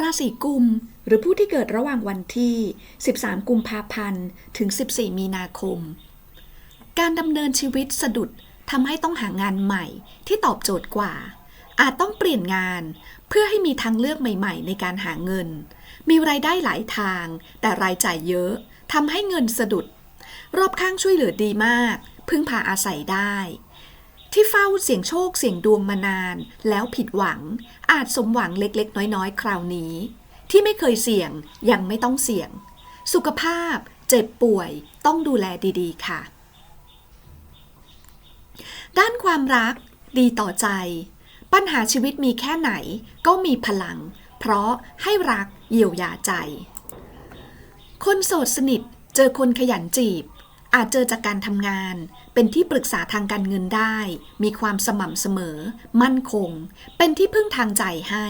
ราศีกุม หรือผู้ที่เกิดระหว่างวันที่ 13 กุมภาพันธ์ ถึง 14 มีนาคม การดำเนินชีวิตสะดุดทำให้ต้องหางานใหม่ที่ตอบโจทย์กว่า อาจต้องเปลี่ยนงานเพื่อให้มีทางเลือกใหม่ ๆ ในการหาเงิน มีรายได้หลายทาง แต่รายจ่ายเยอะทำให้เงินสะดุด รอบข้างช่วยเหลือดีมาก พึ่งพาอาศัยได้ ที่เฝ้าเสี่ยงโชคเสี่ยงดวงมานาน แล้วผิดหวัง อาจสมหวังเล็กๆ น้อยๆ คราวนี้ ที่ไม่เคยเสี่ยงยังไม่ต้องเสี่ยง สุขภาพ เจ็บป่วย ต้องดูแลดีๆ ค่ะ ด้านความรัก ดีต่อใจ ปัญหาชีวิตมีแค่ไหนก็มีพลัง เพราะให้รักเยียวยาใจ คนโสดสนิท เจอคนขยันจีบ อาจเจอจากการทำงาน เป็นที่ปรึกษาทางการเงินได้ มีความสม่ำเสมอ มั่นคง เป็นที่พึ่งทางใจให้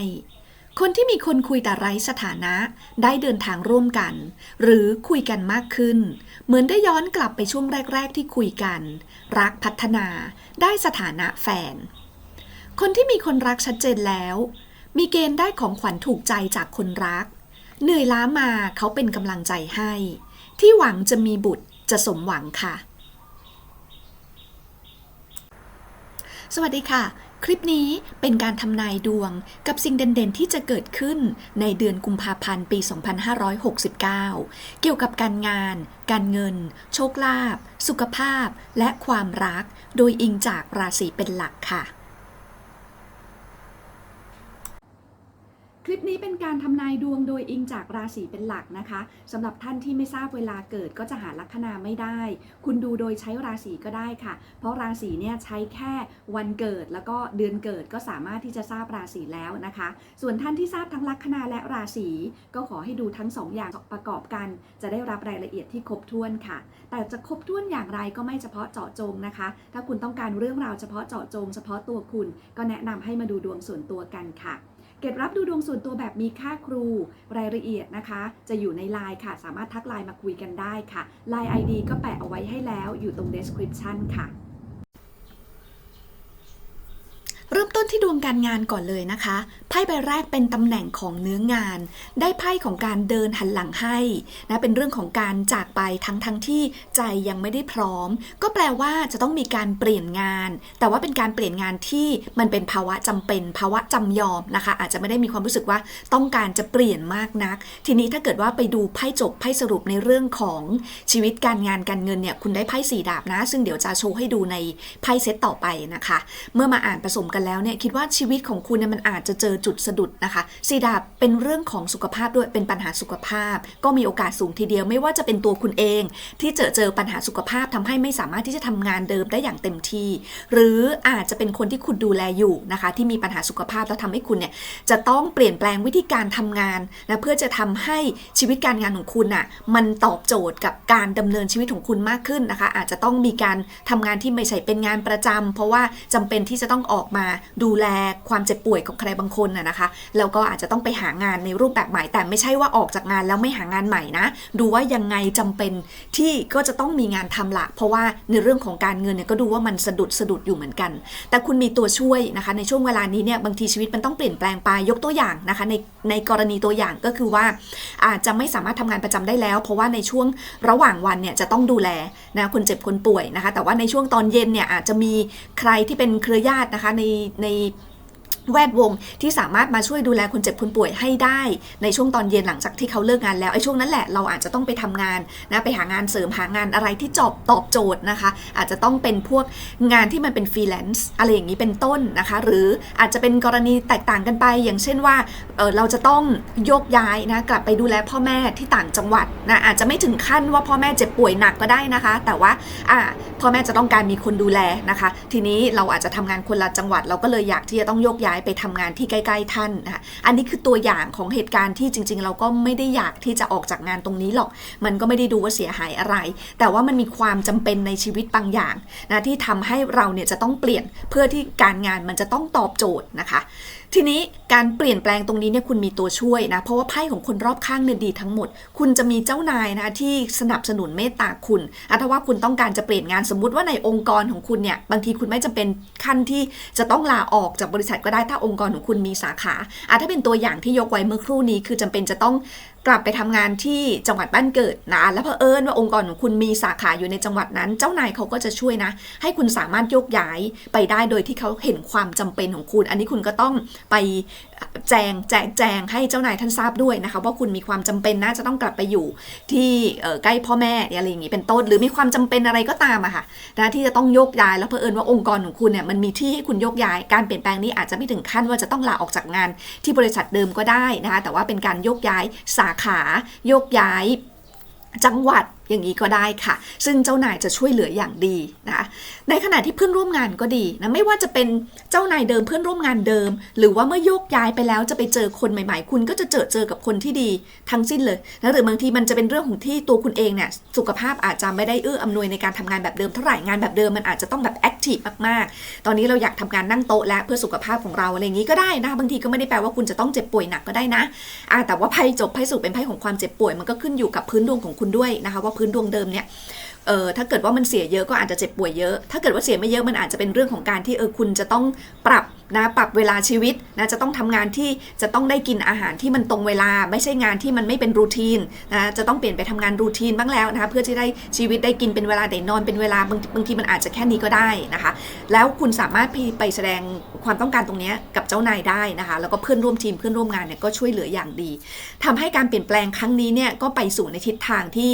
คนที่มีคนคุยแต่ไร้สถานะ ได้เดินทางร่วมกัน หรือคุยกันมากขึ้น เหมือนได้ย้อนกลับไปช่วงแรก ๆ ที่คุยกัน รักพัฒนา ได้สถานะแฟน คนที่มีคนรักชัดเจนแล้ว มีเกณฑ์ได้ของขวัญถูกใจจากคนรัก เหนื่อยล้ามาเขาเป็นกำลังใจให้ ที่หวังจะมีบุตร จะสมหวังค่ะ สวัสดีค่ะ คลิปนี้เป็นการทำนายดวงกับสิ่งเด่นๆ ที่จะเกิดขึ้นในเดือนกุมภาพันธ์ปี 2569 เกี่ยวกับการงาน การเงิน โชคลาภ สุขภาพ และความรัก โดยอิงจากราศีเป็นหลักค่ะ คลิปนี้เป็นการทำนายดวงโดยอิงจากราศีเป็นหลักนะคะสำหรับท่านที่ไม่ทราบเวลาเกิดก็จะหาลัคนาไม่ได้ คุณดูโดยใช้ราศีก็ได้ค่ะ เพราะราศีเนี่ยใช้แค่วันเกิดแล้วก็เดือนเกิดก็สามารถที่จะทราบราศีแล้วนะคะ ส่วนท่านที่ทราบทั้งลัคนาและราศีก็ขอให้ดูทั้งสองอย่างประกอบกัน จะได้รับรายละเอียดที่ครบถ้วนค่ะ แต่จะครบถ้วนอย่างไรก็ไม่เฉพาะเจาะจงนะคะ ถ้าคุณต้องการเรื่องราวเฉพาะเจาะจง เฉพาะตัวคุณ ก็แนะนำให้มาดูดวงส่วนตัวกันค่ะ เก็บรับดูดวงส่วนตัวแบบมีค่าครู รายละเอียดนะคะ จะอยู่ในไลน์ค่ะ สามารถทักไลน์มาคุยกันได้ค่ะไลน์ ID ก็แปะเอาไว้ให้แล้วอยู่ตรง description ค่ะ เริ่มต้นที่ดวงการงานก่อนเลยนะคะ ไพ่ใบแรกเป็นตำแหน่งของเนื้องาน ได้ไพ่ของการเดินหันหลังให้นะเป็นเรื่องของการจากไปทั้งทั้งที่ใจยังไม่ได้พร้อม ก็แปลว่าจะต้องมีการเปลี่ยนงาน แต่ว่าเป็นการเปลี่ยนงานที่มันเป็นภาวะจำเป็น ภาวะจำยอมนะคะ อาจจะไม่ได้มีความรู้สึกว่าต้องการจะเปลี่ยนมากนัก ทีนี้ถ้าเกิดว่าไปดูไพ่จบไพ่สรุปในเรื่องของชีวิตการงานการเงินเนี่ยคุณได้ไพ่สี่ดาบนะ ซึ่งเดี๋ยวจะโชว์ให้ดูในไพ่เซตต่อไปนะคะ เมื่อมาอ่านผสมกันแล้วเนี่ยคิดว่าชีวิตของคุณเนี่ยมันอาจจะเจอจุดสะดุดนะคะสีดาบเป็นเรื่องของสุขภาพด้วยเป็นปัญหาสุขภาพ ก็มีโอกาสสูงทีเดียวไม่ว่าจะเป็นตัวคุณเอง ที่เจอเจอปัญหาสุขภาพทำให้ไม่สามารถที่จะทำงานเดิมได้อย่างเต็มที่ หรืออาจจะเป็นคนที่คุณดูแลอยู่นะคะ ที่มีปัญหาสุขภาพแล้วทำให้คุณเนี่ยจะต้องเปลี่ยนแปลงวิธีการทำงานนะเพื่อจะทำให้ชีวิตการงานของคุณน่ะมันตอบโจทย์กับการดำเนินชีวิตของคุณมากขึ้นนะคะ อาจจะต้องมีการทำงานที่ไม่ใช่เป็นงานประจำเพราะว่าจำเป็นที่จะต้องออกมาดูแลความเจ็บป่วยของใครบางคนนะนะคะแล้วก็อาจจะต้องไปหางานในรูปแบบใหม่ แต่ไม่ใช่ว่าออกจากงานแล้วไม่หางานใหม่นะ ดูว่ายังไงจำเป็นที่ก็จะต้องมีงานทำละเพราะว่าในเรื่องของการเงินเนี่ยก็ดูว่ามันสะดุดสะดุดอยู่เหมือนกัน แต่คุณมีตัวช่วยนะคะ ในช่วงเวลานี้เนี่ยบางทีชีวิตมันต้องเปลี่ยนแปลงไปยกตัวอย่างนะคะ ในในกรณีตัวอย่างก็คือว่า อาจจะไม่สามารถทำงานประจำได้แล้ว เพราะว่าในช่วงระหว่างวันเนี่ยจะต้องดูแลนะคนเจ็บคนป่วยนะคะ แต่ว่าในช่วงตอนเย็นเนี่ยอาจจะมีใครที่เป็นเครือญาตินะคะในใน แวดวงที่สามารถมาช่วยดูแลคนเจ็บคนป่วยให้ได้ในช่วงตอนเย็นหลังจากที่เขาเลิกงานแล้วไอ้ช่วงนั้นแหละเราอาจจะต้องไปทำงานนะไปหางานเสริมหางานอะไรที่จอบตอบโจทย์นะคะ อาจจะต้องเป็นพวกงานที่มันเป็นฟรีแลนซ์อะไรอย่างนี้เป็นต้นนะคะ หรืออาจจะเป็นกรณีแตกต่างกันไป อย่างเช่นว่าเเราจะต้องโยกย้ายนะกลับไปดูแลพ่อแม่ที่ต่างจังหวัดนะอาจจะไม่ถึงขั้นว่าพ่อแม่เจ็บป่วยหนักก็ได้นะคะ แต่ว่าพ่อแม่จะต้องการมีคนดูแลนะคะ ทีนี้เราอาจจะทำงานคนละจังหวัด เราก็เลยอยากที่จะต้องโยกย้ายไปทำงานที่ใกล้ ๆ ท่านนะคะอันนี้คือตัวอย่างของเหตุการณ์ที่จริง ๆ เราก็ไม่ได้อยากที่จะออกจากงานตรงนี้หรอก มันก็ไม่ได้ดูว่าเสียหายอะไร แต่ว่ามันมีความจำเป็นในชีวิตบางอย่างนะที่ทำให้เราเนี่ยจะต้องเปลี่ยนเพื่อที่การงานมันจะต้องตอบโจทย์นะคะ ทีนี้การเปลี่ยนแปลงตรงนี้เนี่ยคุณมีตัวช่วยนะ เพราะว่าไพ่ของคนรอบข้างเนี่ยดีทั้งหมด คุณจะมีเจ้านายนะที่สนับสนุนเมตตาคุณอะถ้าว่าคุณต้องการจะเปลี่ยนงานสมมุติว่าในองค์กรของคุณเนี่ยบางทีคุณไม่จำเป็นขั้นที่จะต้องลาออกจากบริษัทก็ได้ถ้าองค์กรของคุณมีสาขาอะถ้าเป็นตัวอย่างที่ยกไว้เมื่อครู่นี้คือจำเป็นจะต้องกลับไปทำงานที่จังหวัดบ้านเกิดนะแล้วเพอเอิญว่าองค์กรของคุณมีสาขาอยู่ในจังหวัดนั้น เจ้านายเขาก็จะช่วยนะ ให้คุณสามารถโยกย้ายไปได้โดยที่เขาเห็นความจำเป็นของคุณ อันนี้คุณก็ต้องไป แจงแจกแจงให้เจ้านายท่านทราบด้วยนะคะว่าคุณมีความจำเป็นนะจะต้องกลับไปอยู่ที่ใกล้พ่อแม่อะไรอย่างนี้เป็นต้น หรือมีความจำเป็นอะไรก็ตามอะค่ะนะที่จะต้องโยกย้ายแล้วเผอิญว่าองค์กรของคุณเนี่ยมันมีที่ให้คุณโยกย้ายการเปลี่ยนแปลงนี้อาจจะไม่ถึงขั้นว่าจะต้องลาออกจากงานที่บริษัทเดิมก็ได้นะคะแต่ว่าเป็นการโยกย้ายสาขาโยกย้ายจังหวัด อย่างนี้ก็ได้ค่ะ ซึ่งเจ้านายจะช่วยเหลืออย่างดีนะในขณะที่เพื่อนร่วมงานก็ดีนะไม่ว่าจะเป็นเจ้านายเดิมเพื่อนร่วมงานเดิม หรือว่าเมื่อโยกย้ายไปแล้วจะไปเจอคนใหม่ ๆ คุณก็จะเจอเจอกับคนที่ดีทั้งสิ้นเลยนะหรือบางทีมันจะเป็นเรื่องของที่ตัวคุณเองเนี่ยสุขภาพอาจจะไม่ได้เอื้ออำนวยในการทำงานแบบเดิมเท่าไหร่งานแบบเดิมมันอาจจะต้องแบบแอคทีฟมากๆ ตอนนี้เราอยากทำงานนั่งโต๊ะและเพื่อสุขภาพของเราอะไรอย่างนี้ก็ได้นะคะบางทีก็ไม่ได้แปลว่าคุณจะต้องเจ็บป่วยหนักก็ได้นะแต่ว่าไพ่จบไพ่สุเป็นไพ่ของความเจ็บป่วยมันก็ขึ้นอยู่กับพื้นดวงของคุณด้วยนะคะว่าพื้นดวงเดิมเนี่ยเออถ้าเกิดว่ามันเสียเยอะก็อาจจะเจ็บป่วยเยอะ ถ้าเกิดว่าเสียไม่เยอะมันอาจจะเป็นเรื่องของการที่เออคุณจะต้องปรับนะปรับเวลาชีวิตนะจะต้องทำงานที่จะต้องได้กินอาหารที่มันตรงเวลา ไม่ใช่งานที่มันไม่เป็นรูทีนนะจะต้องเปลี่ยนไปทำงานรูทีนบ้างแล้วนะคะเพื่อที่ได้ชีวิตได้กินเป็นเวลาได้นอนเป็นเวลาบางบางทีมันอาจจะแค่นี้ก็ได้นะคะ แล้วคุณสามารถไปแสดงความต้องการตรงนี้กับเจ้านายได้นะคะ แล้วก็เพื่อนร่วมทีมเพื่อนร่วมงานเนี่ยก็ช่วยเหลืออย่างดีทำให้การเปลี่ยนแปลงครั้งนี้เนี่ยก็ไปสู่ในทิศทางที่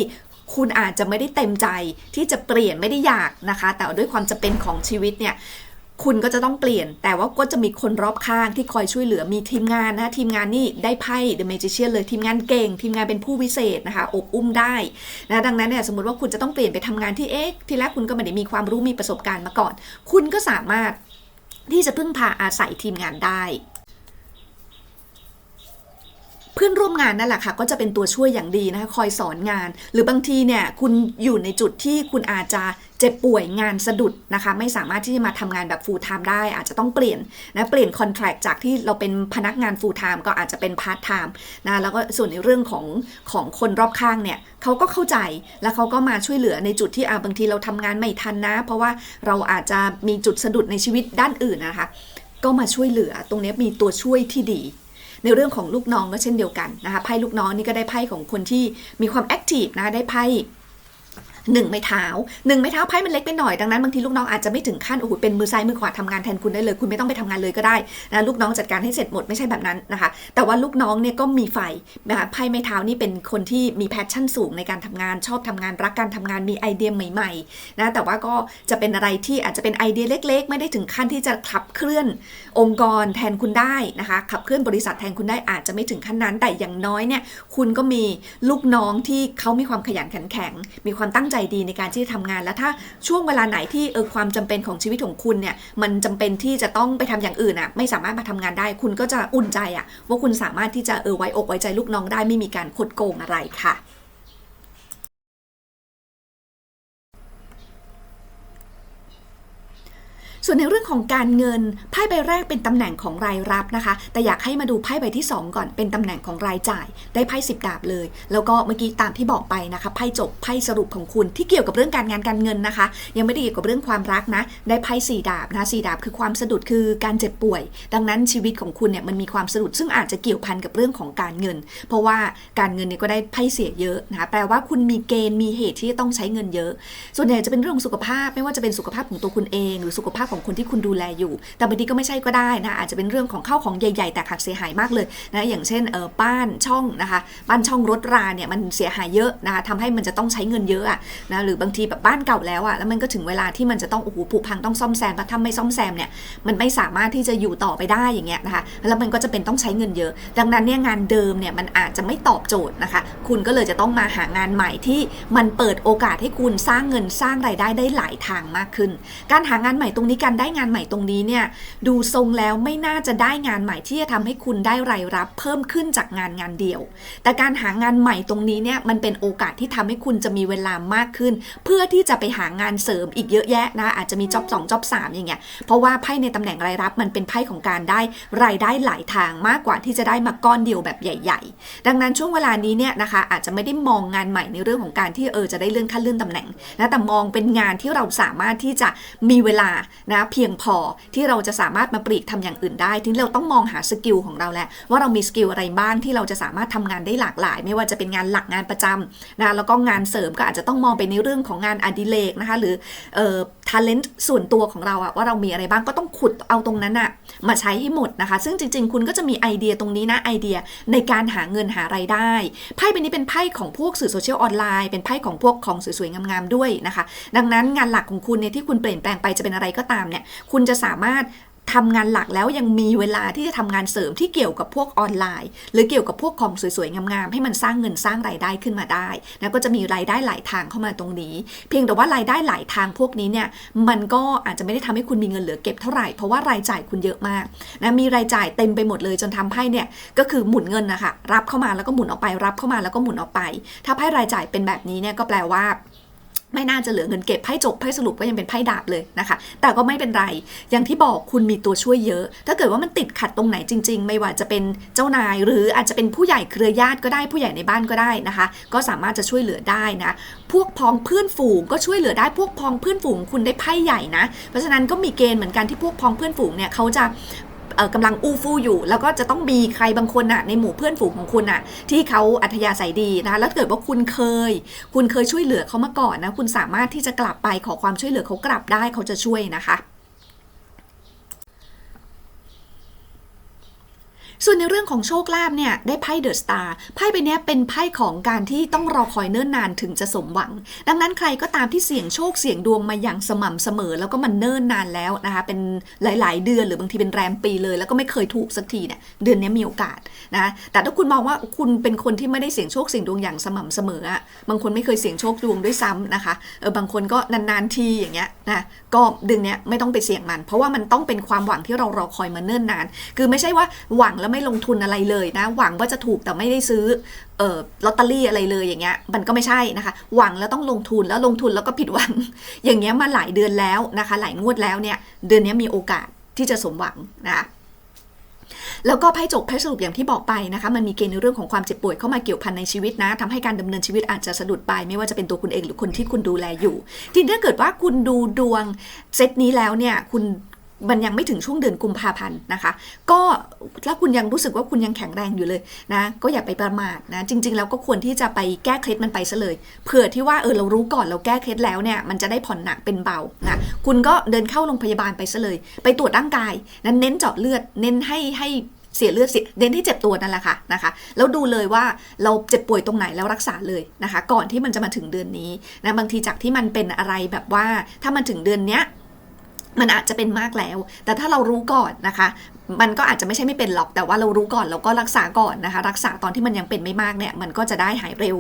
คุณอาจจะไม่ได้เต็มใจที่จะเปลี่ยนไม่ได้อยากนะคะ แต่ด้วยความจะเป็นของชีวิตเนี่ยคุณก็จะต้องเปลี่ยน แต่ว่าก็จะมีคนรอบข้างที่คอยช่วยเหลือมีทีมงานนะทีมงานนี่ได้ไพ่ The Magician เลยทีมงานเก่ง ทีมงานเป็นผู้วิเศษนะคะอบอุ้มได้นะดังนั้นเนี่ยสมมติว่าคุณจะต้องเปลี่ยนไปทำงานที่เอ๊ะทีแรกคุณก็ไม่ได้มีความรู้มีประสบการณ์มาก่อน คุณก็สามารถที่จะพึ่งพาอาศัยทีมงานได้ เพื่อนร่วมงานนั่นแหละค่ะ ก็จะเป็นตัวช่วยอย่างดีนะคะคอยสอนงาน หรือบางทีเนี่ยคุณอยู่ในจุดที่คุณอาจจะเจ็บป่วยงานสะดุดนะคะ ไม่สามารถที่จะมาทำงานแบบ full time ได้ อาจจะต้องเปลี่ยนนะเปลี่ยน contract จากที่เราเป็นพนักงาน full time ก็อาจจะเป็น part time นะแล้วก็ส่วนในเรื่องของของคนรอบข้างเนี่ยเขาก็เข้าใจแล้วเขาก็มาช่วยเหลือในจุดที่อ่าบางทีเราทำงานไม่ทันนะ เพราะว่าเราอาจจะมีจุดสะดุดในชีวิตด้านอื่นนะคะ ก็มาช่วยเหลือตรงนี้มีตัวช่วยที่ดี ในเรื่องของลูกน้องก็เช่นเดียวกันนะคะไพ่ลูกน้องนี่ก็ได้ไพ่ของคนที่มีความแอคทีฟนะได้ไพ่ หนึ่งไม้เท้าหนึ่งไม้เท้าไพ่มันเล็กไปหน่อยดังนั้นบางทีลูกน้องอาจจะไม่ถึงขั้นโอ้โหเป็นมือซ้ายมือขวาทำงานแทนคุณได้เลย คุณไม่ต้องไปทำงานเลยก็ได้นะลูกน้องจัดการให้เสร็จหมดไม่ใช่แบบนั้นนะคะ แต่ว่าลูกน้องเนี่ยก็มีไฟนะคะไพ่ไม้เท้านี่เป็นคนที่มีแพชชั่นสูงในการทำงานชอบทำงานรักการทำงานมีไอเดียใหม่ๆนะแต่ว่าก็จะเป็นอะไรที่อาจจะเป็นไอเดียเล็ก ๆ ไม่ได้ถึงขั้นที่จะขับเคลื่อนองค์กรแทนคุณได้นะคะขับเคลื่อนบริษัทแทนคุณได้อาจจะไม่ถึงขั้นนั้น แต่อย่างน้อยเนี่ยคุณก็มีลูกน้องที่เขามีความขยันขันแข็ง มีความตั้งใจใจดีในการที่จะทำงาน แล้วถ้าช่วงเวลาไหนที่เออความจำเป็นของชีวิตของคุณเนี่ยมันจำเป็นที่จะต้องไปทำอย่างอื่นอะไม่สามารถมาทำงานได้ คุณก็จะอุ่นใจอะว่าคุณสามารถที่จะเออไว้อกไว้ใจลูกน้องได้ไม่มีการคดโกงอะไรค่ะ ส่วนในเรื่องของการเงินไพ่ใบแรกเป็นตำแหน่งของรายรับนะคะ แต่อยากให้มาดูไพ่ใบที่ 2 ก่อนเป็นตำแหน่งของรายจ่าย ได้ไพ่สิบดาบเลย แล้วก็เมื่อกี้ตามที่บอกไปนะคะไพ่จบไพ่สรุปของคุณที่เกี่ยวกับเรื่องการงานการเงินนะคะ ยังไม่ได้เกี่ยวกับเรื่องความรักนะ ได้ไพ่สี่ดาบนะสี่ดาบคือความสะดุดคือการเจ็บป่วย ดังนั้นชีวิตของคุณเนี่ยมันมีความสะดุดซึ่งอาจจะเกี่ยวพันกับเรื่องของการเงิน เพราะว่าการเงินเนี่ยก็ได้ไพ่เสียเยอะนะคะแปลว่าคุณมีเกณฑ์มีเหตุที่จะต้องใช้เงินเยอะ ส่วนใหญ่จะเป็นเรื่องสุขภาพไม่ว่าจะเป็นสุขภาพของตัวคุณเอง หรือสุขภาพของคนที่คุณดูแลอยู่ แต่บางทีก็ไม่ใช่ก็ได้นะ อาจจะเป็นเรื่องของข้าวของใหญ่ๆ แต่หักเสียหายมากเลยนะ อย่างเช่นเออบ้านช่องนะคะบ้านช่องรถราเนี่ยมันเสียหายเยอะนะคะทำให้มันจะต้องใช้เงินเยอะอะนะหรือบางทีแบบบ้านเก่าแล้วอะแล้วมันก็ถึงเวลาที่มันจะต้องโอ้โหผุพังต้องซ่อมแซมเพราะถ้าไม่ซ่อมแซมเนี่ยมันไม่สามารถที่จะอยู่ต่อไปได้อย่างเงี้ยนะคะแล้วมันก็จะเป็นต้องใช้เงินเยอะ ดังนั้นเนี่ยงานเดิมเนี่ยมันอาจจะไม่ตอบโจทย์นะคะ คุณก็เลยจะต้องมาหางานใหม่ที่มันเปิดโอกาสให้คุณสร้างเงินสร้างรายได้ได้หลายทางมากขึ้น การหางานใหม่ตรงนี้การได้งานใหม่ตรงนี้เนี่ยดูทรงแล้วไม่น่าจะได้งานใหม่ที่จะทำให้คุณได้รายรับเพิ่มขึ้นจากงานงานเดียว แต่การหางานใหม่ตรงนี้เนี่ยมันเป็นโอกาสที่ทำให้คุณจะมีเวลามากขึ้น เพื่อที่จะไปหางานเสริมอีกเยอะแยะนะอาจจะมีจ็อบ2จ็อบ3อย่างเงี้ยเพราะว่าไพ่ในตำแหน่งรายรับมันเป็นไพ่ของการได้รายได้หลายทางมากกว่าที่จะได้มาก้อนเดียวแบบใหญ่ ๆ ดังนั้นช่วงเวลานี้เนี่ยนะคะอาจจะไม่ได้มองงานใหม่ในเรื่องของการที่เออจะได้เลื่อนขั้นเลื่อนตำแหน่งนะแต่มองเป็นงานที่เราสามารถที่จะมีเวลานะเพียงพอที่เราจะสามารถมาปลีกทำอย่างอื่นได้ ที่เราต้องมองหาสกิลของเราแหล้วว่าเรามีสกิลอะไรบ้างที่เราจะสามารถทำงานได้หลากหลาย ไม่ว่าจะเป็นงานหลักงานประจำนะแล้วก็งานเสริมก็อาจจะต้องมองไปในเรื่องของงานอดิเรกนะคะหรือเอ่อ talent ส่วนตัวของเราอะว่าเรามีอะไรบ้างก็ต้องขุดเอาตรงนั้นอะมาใช้ให้หมดนะคะ ซึ่งจริง ๆ คุณก็จะมีไอเดียตรงนี้นะไอเดียในการหาเงินหาไรายได้ไพ่ใบนี้เป็นไพ่ของพวกสื่อโซเชียลออนไลน์เป็นไพ่ของพวกของสวยๆงามๆด้วยนะคะ ดังนั้นงานหลักของคุณเนี่ยที่คุณเปลี่ยนแปลงไปจะเป็นอะไรก็ตามเนี่ยคุณจะสามารถทำงานหลักแล้วยังมีเวลาที่จะทำงานเสริมที่เกี่ยวกับพวกออนไลน์ หรือเกี่ยวกับพวกของสวยๆ งามๆ ให้มันสร้างเงินสร้างรายได้ขึ้นมาได้นะก็จะมีรายได้หลายทางเข้ามาตรงนี้ เพียงแต่ว่ารายได้หลายทางพวกนี้เนี่ยมันก็อาจจะไม่ได้ทำให้คุณมีเงินเหลือเก็บเท่าไหร่เพราะว่ารายจ่ายคุณเยอะมากนะมีรายจ่ายเต็มไปหมดเลยจนทำให้เนี่ยก็คือหมุนเงินนะคะรับเข้ามาแล้วก็หมุนออกไปรับเข้ามาแล้วก็หมุนออกไป ถ้าไพ่รายจ่ายเป็นแบบนี้เนี่ยก็แปลว่า ไม่น่าจะเหลือเงินเก็บไพ่จบไพ่สรุปก็ยังเป็นไพ่ดาบเลยนะคะ แต่ก็ไม่เป็นไร อย่างที่บอกคุณมีตัวช่วยเยอะ ถ้าเกิดว่ามันติดขัดตรงไหนจริง ๆ ไม่ว่าจะเป็นเจ้านาย หรืออาจจะเป็นผู้ใหญ่เครือญาติก็ได้ผู้ใหญ่ในบ้านก็ได้นะคะ ก็สามารถจะช่วยเหลือได้นะ พวกพ้องเพื่อนฝูงก็ช่วยเหลือได้พวกพ้องเพื่อนฝูงคุณได้ไพ่ใหญ่นะ เพราะฉะนั้นก็มีเกณฑ์เหมือนกันที่พวกพ้องเพื่อนฝูงเนี่ยเขาจะ กำลังอู้ฟู่อยู่ แล้วก็จะต้องมีใครบางคนน่ะในหมู่เพื่อนฝูงของคุณน่ะที่เขาอัธยาศัยดีนะคะแล้วเกิดว่าคุณเคย คุณเคยช่วยเหลือเขามาก่อนนะคุณสามารถที่จะกลับไปขอความช่วยเหลือเขากลับได้เขาจะช่วยนะคะ ส่วนในเรื่องของโชคลาภเนี่ยได้ไพ่เดอะสตาร์ไพ่ใบเนี้ยเป็นไพ่ของการที่ต้องรอคอยเนิ่นนานถึงจะสมหวัง ดังนั้นใครก็ตามที่เสี่ยงโชคเสี่ยงดวงมาอย่างสม่ำเสมอ แล้วก็มันเนิ่นนานแล้วนะคะเป็นหลาย ๆ เดือนหรือบางทีเป็นแรมปีเลย แล้วก็ไม่เคยถูกสักทีเนี่ยเดือนนี้มีโอกาสนะแต่ถ้าคุณมองว่าคุณเป็นคนที่ไม่ได้เสี่ยงโชคเสี่ยงดวงอย่างสม่ำเสมออะบางคนไม่เคยเสี่ยงโชคดวงด้วยซ้ำนะคะเออบางคนก็นาน ๆ ทีอย่างเงี้ยนะก็เดือนเนี้ยไม่ต้องไปเสี่ยงมัน เพราะว่ามันต้องเป็นความหวังที่เรารอคอยมาเนิ่นนาน คือไม่ใช่ว่าหวังแล้วไม่ลงทุนอะไรเลยนะ หวังว่าจะถูกแต่ไม่ได้ซื้อเออลอตเตอรี่อะไรเลยอย่างเงี้ย มันก็ไม่ใช่นะคะ หวังแล้วต้องลงทุนแล้วลงทุนแล้วก็ผิดหวัง อย่างเงี้ยมาหลายเดือนแล้วนะคะ หลายงวดแล้วเนี่ยเดือนนี้มีโอกาสที่จะสมหวังนะคะแล้วก็ไพ่จบไพ่สรุปอย่างที่บอกไปนะคะมันมีเกณฑ์ในเรื่องของความเจ็บป่วยเข้ามาเกี่ยวพันในชีวิตนะทำให้การดำเนินชีวิตอาจจะสะดุดไป ไม่ว่าจะเป็นตัวคุณเองหรือคนที่คุณดูแลอยู่ ทีนี้ถ้าเกิดว่าคุณดูดวงเซตนี้แล้วเนี่ยคุณ มันยังไม่ถึงช่วงเดือนกุมภาพันธ์นะคะ ก็ถ้าคุณยังรู้สึกว่าคุณยังแข็งแรงอยู่เลยนะ ก็อย่าไปประมาทนะ จริง ๆ แล้วก็ควรที่จะไปแก้เคล็ดมันไปซะเลย เผื่อที่ว่าเออเรารู้ก่อนเราแก้เคล็ดแล้วเนี่ย มันจะได้ผ่อนหนักเป็นเบานะคุณก็เดินเข้าโรงพยาบาลไปซะเลย ไปตรวจร่างกายนั้นเน้นเจาะเลือด เน้นให้ให้เสียเลือดเสียเน้นที่เจ็บตัวนั่นแหละค่ะนะคะแล้วดูเลยว่าเราเจ็บป่วยตรงไหนแล้วรักษาเลยนะคะ ก่อนที่มันจะมาถึงเดือนนี้นะบางทีจากที่มันเป็นอะไรแบบว่าถ้ามันถึงเดือนเนี้ย มันอาจจะเป็นมากแล้ว แต่ถ้าเรารู้ก่อนนะคะ มันก็อาจจะไม่ใช่ไม่เป็นหรอก แต่ว่าเรารู้ก่อนเราก็รักษาก่อนนะคะ รักษาตอนที่มันยังเป็นไม่มากเนี่ย มันก็จะได้หายเร็ว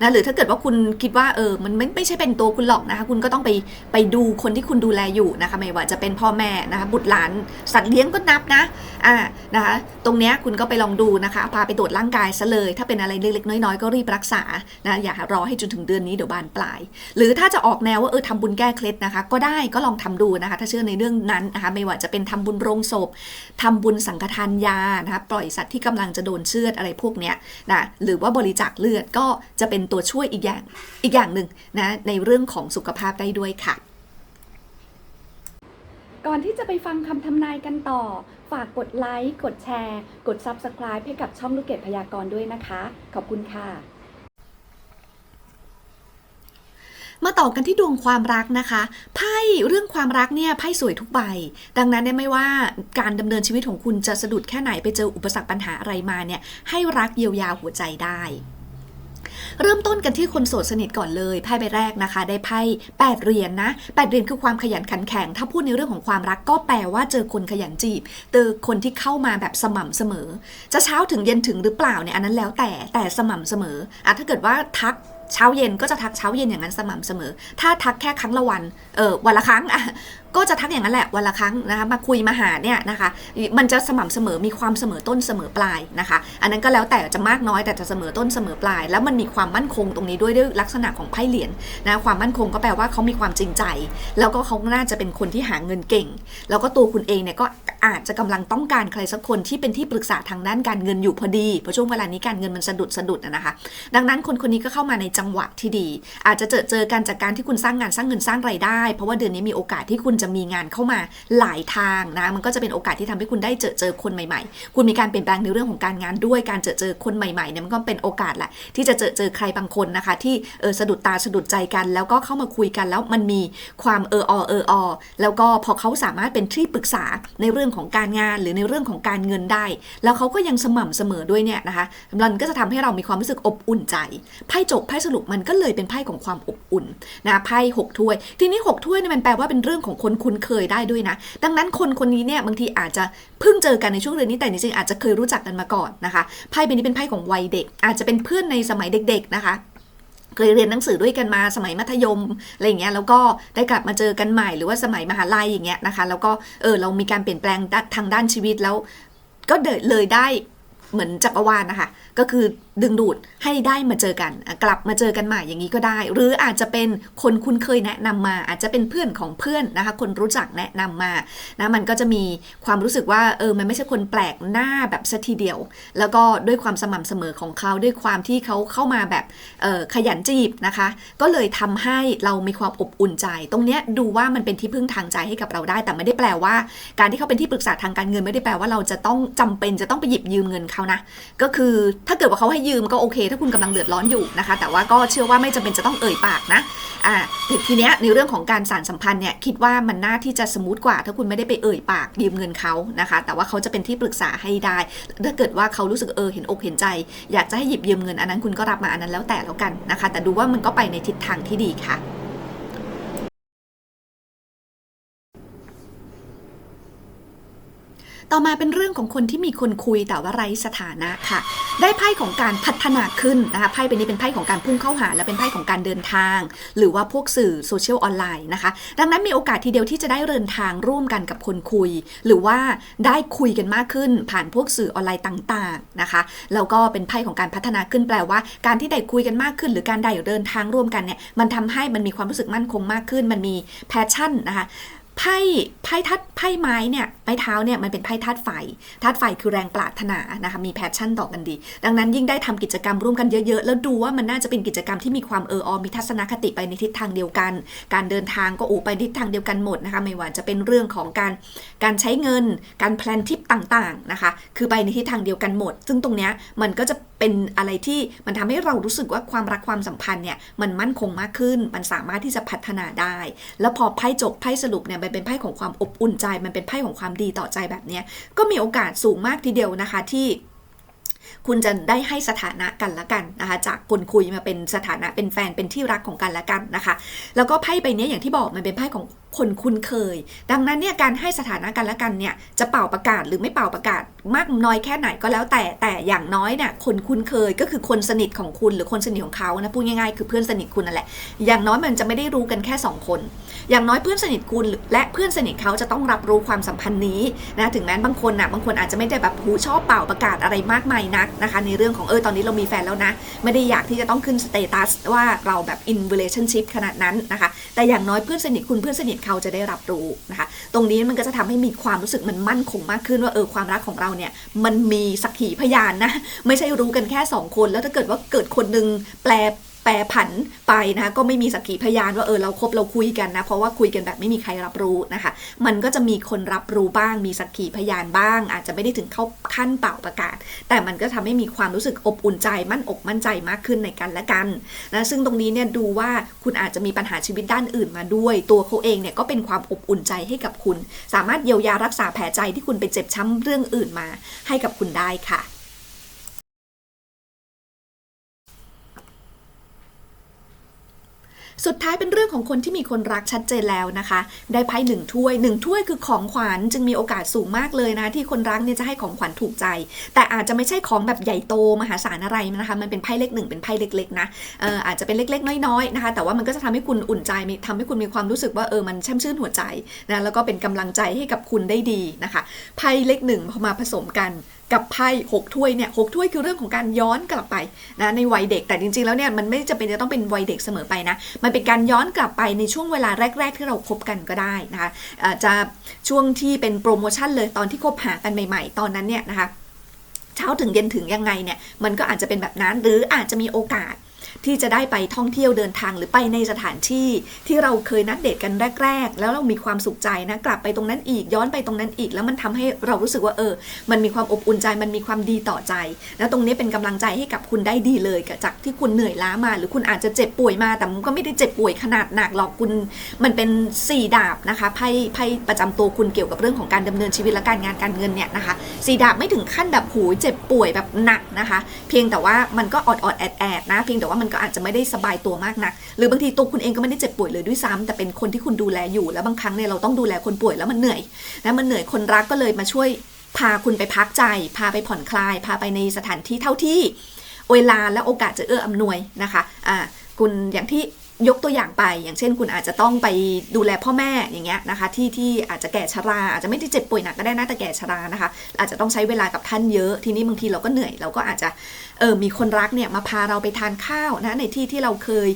นะหรือถ้าเกิดว่าคุณคิดว่าเออมันไม่ไม่ใช่เป็นตัวคุณหรอกนะคะคุณก็ต้องไปไปดูคนที่คุณดูแลอยู่นะคะไม่ว่าจะเป็นพ่อแม่นะคะบุตรหลานสัตว์เลี้ยงก็นับนะอ่านะคะตรงเนี้ยคุณก็ไปลองดูนะคะพาไปตรวจร่างกายซะเลย ถ้าเป็นอะไรเล็กๆน้อยๆก็รีบรักษานะอย่ารอให้จนถึงเดือนนี้เดี๋ยวบานปลาย หรือถ้าจะออกแนวว่าเออทำบุญแก้เคล็ดนะคะ ก็ได้ก็ลองทำดูนะคะ ถ้าเชื่อในเรื่องนั้นนะคะไม่ว่าจะเป็นทำบุญโรงศพทำบุญสังฆทานยานะคะปล่อยสัตว์ที่กำลังจะโดนเชือดอะไรพวกเนี้ยนะหรือว่าบริจาคเลือดก็จะเป็นตัวช่วยอีกอย่างอีกอย่างหนึ่งนะในเรื่องของสุขภาพได้ด้วยค่ะ ก่อนที่จะไปฟังคำทำนายกันต่อ ฝากกดไลค์ กดแชร์ กด Subscribe ให้กับช่องลูกเกดพยากรณ์ด้วยนะคะ ขอบคุณค่ะมาต่อกันที่ดวงความรักนะคะไพ่เรื่องความรักเนี่ยไพ่สวยทุกใบ ดังนั้นเนี่ยไม่ว่าการดำเนินชีวิตของคุณจะสะดุดแค่ไหนไปเจออุปสรรคปัญหาอะไรมาเนี่ยให้รักเยียวยาหัวใจได้ เริ่มต้นกันที่คนโสดสนิทก่อนเลยไพ่ใบแรกนะคะ ได้ไพ่แปดเหรียญนนะแปดเหรียญคือความขยันขันแข็ง ถ้าพูดในเรื่องของความรักก็แปลว่าเจอคนขยันจีบ เจอคนที่เข้ามาแบบสม่ำเสมอ จะเช้าถึงเย็นถึงหรือเปล่าเนี่ยอันนั้นแล้วแต่แต่สม่ำเสมออะถ้าเกิดว่าทัก เช้าเย็นก็จะทักเช้าเย็นอย่างนั้นสม่ำเสมอ ถ้าทักแค่ครั้งละวัน เออวันละครั้งอะก็จะทักอย่างนั้นแหละวันละครั้งนะคะมาคุยมาหาเนี่ยนะคะ มันจะสม่ำเสมอมีความเสมอต้นเสมอปลายนะคะ อันนั้นก็แล้วแต่จะมากน้อยแต่จะเสมอต้นเสมอปลาย แล้วมันมีความมั่นคงตรงนี้ด้วยด้วยลักษณะของไพ่เหรียญนะความมั่นคงก็แปลว่าเขามีความจริงใจ แล้วก็เขาน่าจะเป็นคนที่หาเงินเก่ง แล้วก็ตัวคุณเองเนี่ยก็อาจจะกำลังต้องการใครสักคนที่เป็นที่ปรึกษาทางด้านการเงินอยู่พอดีเพราะช่วงเวลานี้การเงินมันสะดุดสะดุดนะคะ ดังนั้นคนคนนี้ก็เข้ามาในจังหวะที่ดี อาจจะเจอเจอกันจากการที่คุณสร้างงานสร้างเงินสร้างไรายได้ เพราะว่าเดือนนี้มีโอกาสที่คุณจะมีงานเข้ามาหลายทางนะมันก็จะเป็นโอกาสที่ทำให้คุณได้เจอเจอคนใหม่ๆ คุณมีการเปลี่ยนแปลงในเรื่องของการงานด้วยการเจอเจอคนใหม่ๆเนี่ยมันก็เป็นโอกาสแหละที่จะเจอเจอใครบางคนนะคะ ที่เออสะดุดตาสะดุดใจกัน แล้วก็เข้ามาคุยกันแล้วมันมีความเอออเอออแล้วก็พอเขาสามารถเป็นที่ปรึกษาในเรื่องของการงานหรือในเรื่องของการเงินได้ แล้วเขาก็ยังสม่ำเสมอด้วยเนี่ยนะคะมันก็จะทำให้เรามีความรู้สึกอบอุ่นใจไพ่จบไพ่สรุปมันก็เลยเป็นไพ่ของความอบอุ่นนะไพ่หกถ้วย ทีนี้หกถ้วยเนี่ยมันแปลว่าเป็นเรื่องของคนคุ้นเคยได้ด้วยนะ ดังนั้นคนคนนี้เนี่ยบางทีอาจจะเพิ่งเจอกันในช่วงเดือนนี้แต่จริงๆอาจจะเคยรู้จักกันมาก่อนนะคะไพ่ใบนี้เป็นไพ่ของวัยเด็ก อาจจะเป็นเพื่อนในสมัยเด็ก ๆนะคะเคยเรียนหนังสือด้วยกันมาสมัยมัธยมอะไรอย่างเงี้ยแล้วก็ได้กลับมาเจอกันใหม่หรือว่าสมัยมหาลัยอย่างเงี้ยนะคะ แล้วก็เออเรามีการเปลี่ยนแปลงทางด้านชีวิตแล้ว ก็เดินเลยได้ เหมือนจักรวาลนะคะ ก็คือดึงดูดให้ได้มาเจอกัน กลับมาเจอกันใหม่อย่างนี้ก็ได้ หรืออาจจะเป็นคนคุ้นเคยแนะนำมา อาจจะเป็นเพื่อนของเพื่อนนะคะ คนรู้จักแนะนำมานะมันก็จะมีความรู้สึกว่าเออมันไม่ใช่คนแปลกหน้าแบบสัทีเดียว แล้วก็ด้วยความสม่ำเสมอของเขาด้วยความที่เขาเข้ามาแบบออขยันจีบนะคะ ก็เลยทำให้เรามีความอบอุ่นใจ ตรงเนี้ยดูว่ามันเป็นที่พึ่งทางใจให้กับเราได้ แต่ไม่ได้แปลว่า การที่เขาเป็นที่ปรึกษาทางการเงินไม่ได้แปลว่าเราจะต้องจำเป็นจะต้องไปหยิบยืมเงินเขานะ ก็คือถ้าเกิดว่าเขาให้ยืมก็โอเค ถ้าคุณกำลังเดือดร้อนอยู่นะคะ แต่ว่าก็เชื่อว่าไม่จำเป็นจะต้องเอ่ยปากนะอ่าทีเนี้ยในเรื่องของการสารสัมพันธ์เนี่ยคิดว่ามันน่าที่จะสมูทกว่า ถ้าคุณไม่ได้ไปเอ่ยปากยืมเงินเขานะคะ แต่ว่าเขาจะเป็นที่ปรึกษาให้ได้ ถ้าเกิดว่าเขารู้สึกเออเห็นอกเห็นใจ อยากจะให้หยิบยืมเงินอันนั้นคุณก็รับมาอันนั้นแล้วแต่แล้วกันนะคะ แต่ดูว่ามันก็ไปในทิศทางที่ดีค่ะ ต่อมาเป็นเรื่องของคนที่มีคนคุยแต่ว่าไร้สถานะค่ะ ได้ไพ่ของการพัฒนาขึ้นนะคะไพ่เป็นนี้เป็นไพ่ของการพุ่งเข้าหา และเป็นไพ่ของการเดินทาง หรือว่าพวกสื่อโซเชียลออนไลน์นะคะ ดังนั้นมีโอกาสทีเดียวที่จะได้เดินทางร่วมกันกับคนคุย หรือว่าได้คุยกันมากขึ้น ผ่านพวกสื่อออนไลน์ต่างๆนะคะแล้วก็เป็นไพ่ของการพัฒนาขึ้นแปลว่า การที่ได้คุยกันมากขึ้น หรือการได้เดินทางร่วมกันเนี่ยมันทำให้มันมีความรู้สึกมั่นคงมากขึ้น มันมีแพชชั่นนะคะ ไพ่ไพ่ทัดไพ่ไม้เนี่ยไม้เท้าเนี่ยมันเป็นไพ่ธาตุไฟธาตุไฟคือแรงปรารถนานะคะมีแพชชั่นต่อกันดี ดังนั้นยิ่งได้ทำกิจกรรมร่วมกันเยอะๆ แล้วดูว่ามันน่าจะเป็นกิจกรรมที่มีความเอออมีทัศนคติไปในทิศทางเดียวกัน การเดินทางก็โอ้ไปทิศทางเดียวกันหมดนะคะไม่ว่าจะเป็นเรื่องของการการใช้เงิน การแพลนทริปต่างๆนะคะคือไปในทิศทางเดียวกันหมด ซึ่งตรงเนี้ยมันก็จะ เป็นอะไรที่มันทำให้เรารู้สึกว่าความรักความสัมพันธ์เนี่ยมันมั่นคงมากขึ้น มันสามารถที่จะพัฒนาได้ แล้วพอไพ่จบไพ่สรุปเนี่ยมันเป็นไพ่ของความอบอุ่นใจ มันเป็นไพ่ของความดีต่อใจแบบนี้ก็มีโอกาสสูงมากทีเดียวนะคะที่คุณจะได้ให้สถานะกันละกันนะคะจากคนคุยมาเป็นสถานะเป็นแฟนเป็นที่รักของกันละกันนะคะ แล้วก็ไพ่ใบนี้อย่างที่บอกมันเป็นไพ่ของ คนคุ้นเคย ดังนั้นเนี่ยการให้สถานะกันละกันเนี่ยจะเป่าประกาศหรือไม่เป่าประกาศ มากน้อยแค่ไหนก็แล้วแต่แต่อย่างน้อยเนี่ยคนคุ้นเคยก็คือคนสนิทของคุณหรือคนสนิทของเขานะพูดง่ายๆ คือเพื่อนสนิทคุณนั่นแหละอย่างน้อยมันจะไม่ได้รู้กันแค่ 2 คน อย่างน้อยเพื่อนสนิทคุณและเพื่อนสนิทเขาจะต้องรับรู้ความสัมพันธ์นี้นะถึงแม้บางคนนะบางคนอาจจะไม่ได้แบบหูชอบเป่าประกาศอะไรมากมายนักนะคะในเรื่องของเออตอนนี้เรามีแฟนแล้วนะ ไม่ได้อยากที่จะต้องขึ้นสเตตัสว่าเราแบบ in relationship ขนาดนั้นนะคะแต่อย่างน้อยเพื่อนสนิทคุณเพื่อนสนิทเขาจะได้รับรู้นะคะ ตรงนี้มันก็จะทำให้มีความรู้สึกมันมั่นคงมากขึ้นว่าเออความรักของเราเนี่ยมันมีสักขีพยานนะ ไม่ใช่รู้กันแค่ 2 คน แล้วถ้าเกิดว่าเกิดคนหนึงแปล แปรผันไปนะคะก็ไม่มีสักขีพยานว่าเออเราคบเราคุยกันนะเพราะว่าคุยกันแบบไม่มีใครรับรู้นะคะ มันก็จะมีคนรับรู้บ้าง มีสักขีพยานบ้าง อาจจะไม่ได้ถึงเข้าขั้นเป่าประกาศ แต่มันก็ทำให้มีความรู้สึกอบอุ่นใจมั่นอกมั่นใจมากขึ้นในกันและกันนะซึ่งตรงนี้เนี่ยดูว่าคุณอาจจะมีปัญหาชีวิตด้านอื่นมาด้วย ตัวเขาเองเนี่ยก็เป็นความอบอุ่นใจให้กับคุณ สามารถเยียวยารักษาแผลใจที่คุณไปเจ็บช้ำเรื่องอื่นมาให้กับคุณได้ค่ะ สุดท้ายเป็นเรื่องของคนที่มีคนรักชัดเจนแล้วนะคะ ได้ไพ่หนึ่งถ้วยหนึ่งถ้วยคือของขวัญจึงมีโอกาสสูงมากเลยนะ ที่คนรักเนี่ยจะให้ของขวัญถูกใจ แต่อาจจะไม่ใช่ของแบบใหญ่โตมหาศาลอะไรนะคะ มันเป็นไพ่เลขหนึ่งเป็นไพ่เล็กๆนะเอออาจจะเป็นเล็กๆ น้อยๆนะคะ แต่ว่ามันก็จะทำให้คุณอุ่นใจมีทำให้คุณมีความรู้สึกว่าเออมันแช่มชื่นหัวใจนะแล้วก็เป็นกำลังใจให้กับคุณได้ดีนะคะไพ่เลขหนึ่งพอมาผสมกัน กับไพ่หกถ้วยเนี่ยหกถ้วยคือเรื่องของการย้อนกลับไปนะในวัยเด็กแต่จริงๆแล้วเนี่ยมันไม่จะเป็นจะต้องเป็นวัยเด็กเสมอไปนะมันเป็นการย้อนกลับไปในช่วงเวลาแรก ๆ ที่เราคบกันก็ได้นะคะจจะช่วงที่เป็นโปรโมชั่นเลยตอนที่คบหากันใหม่ๆ ตอนนั้นเนี่ยนะคะเช้าถึงเย็นถึงยังไงเนี่ยมันก็อาจจะเป็นแบบนั้นหรืออาจจะมีโอกาส ที่จะได้ไปท่องเที่ยวเดินทางหรือไปในสถานที่ที่เราเคยนัดเดทกันแรก ๆ แล้วเรามีความสุขใจนะกลับไปตรงนั้นอีกย้อนไปตรงนั้นอีก แล้วมันทำให้เรารู้สึกว่าเออ มันมีความอบอุ่นใจมันมีความดีต่อใจ แล้วตรงนี้เป็นกำลังใจให้กับคุณได้ดีเลยจากที่คุณเหนื่อยล้ามา หรือคุณอาจจะเจ็บป่วยมาแต่มันก็ไม่ได้เจ็บป่วยขนาดหนักหรอกคุณมันเป็นสีดาบนะคะไพ่ไพ่ประจำตัวคุณเกี่ยวกับเรื่องของการดำเนินชีวิตและการงานการเงินเนี่ยนะคะสีดาบไม่ถึงขั้นแบบหูเจ็บป่วยแบบหนักนะคะ เพียงแต่ว่ามันก็อดอดแอดแอดนะเพียงแต่ว่ามันก็อาจจะไม่ได้สบายตัวมากนัก หรือบางทีตัวคุณเองก็ไม่ได้เจ็บป่วยเลยด้วยซ้ำแต่เป็นคนที่คุณดูแลอยู่ แล้วบางครั้งเนี่ยเราต้องดูแลคนป่วยแล้วมันเหนื่อยนะมันเหนื่อยคนรักก็เลยมาช่วยพาคุณไปพักใจ พาไปผ่อนคลาย พาไปในสถานที่เท่าที่เวลาและโอกาสจะเอื้ออำนวยนะคะอ่าคุณอย่างที่ ยกตัวอย่างไป อย่างเช่น คุณอาจจะต้องไปดูแลพ่อแม่อย่างเงี้ยนะคะ ที่ที่อาจจะแก่ชราอาจจะไม่ได้เจ็บป่วยหนักก็ได้นะแต่แก่ชรานะคะ อาจจะต้องใช้เวลากับท่านเยอะทีนี้บางทีเราก็เหนื่อยเราก็อาจจะเออมีคนรักเนี่ยมาพาเราไปทานข้าวนะในที่ที่เราเคย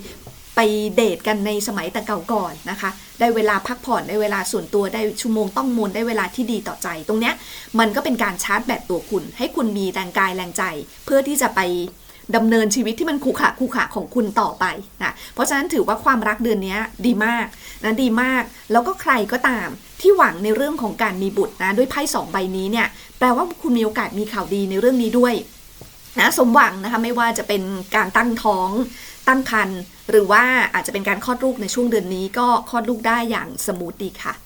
ไปเดทกันในสมัยแต่เก่าก่อนนะคะ ได้เวลาพักผ่อนได้เวลาส่วนตัวได้ชั่วโมงต้องมนได้เวลาที่ดีต่อใจ ตรงเนี้ยมันก็เป็นการชาร์จแบตตัวคุณ ให้คุณมีแรงกายแรงใจ เพื่อที่จะไป ดำเนินชีวิตที่มันคูขะคูขะของคุณต่อไปนะเพราะฉะนั้นถือว่าความรักเดือนนี้ดีมากนะดีมาก แล้วก็ใครก็ตามที่หวังในเรื่องของการมีบุตรนะด้วยไพ่สองใบนี้เนี่ยแปลว่าคุณมีโอกาสมีข่าวดีในเรื่องนี้ด้วยนะสมหวังนะคะไม่ว่าจะเป็นการตั้งท้องตั้งครรภ์หรือว่าอาจจะเป็นการคลอดลูกในช่วงเดือนนี้ก็คลอดลูกได้อย่างสมูทดีค่ะ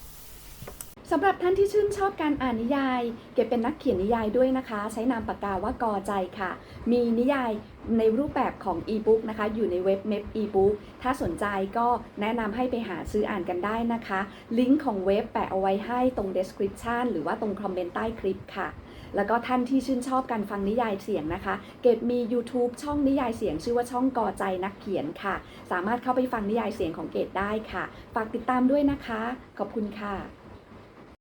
สำหรับท่านที่ชื่นชอบการอ่านนิยาย เก็บเป็นนักเขียนนิยายด้วยนะคะ ใช้นามปากกาว่ากอใจค่ะ มีนิยายในรูปแบบของอีบุ๊กนะคะ อยู่ในเว็บเม p อีบุ๊กถ้าสนใจก็แนะนำให้ไปหาซื้ออ่านกันได้นะคะ ลิงก์ของเว็บแปะเอาไว้ให้ตรง description หรือว่าตรงคอมเมนต์ใต้คลิปค่ะ แล้วก็ท่านที่ชื่นชอบการฟังนิยายเสียงนะคะ เกดมี YouTube ช่องนิยายเสียง ชื่อว่าช่องกอใจนักเขียนค่ะ สามารถเข้าไปฟังนิยายเสียงของเกดได้ค่ะ ฝากติดตามด้วยนะคะ ขอบคุณค่ะ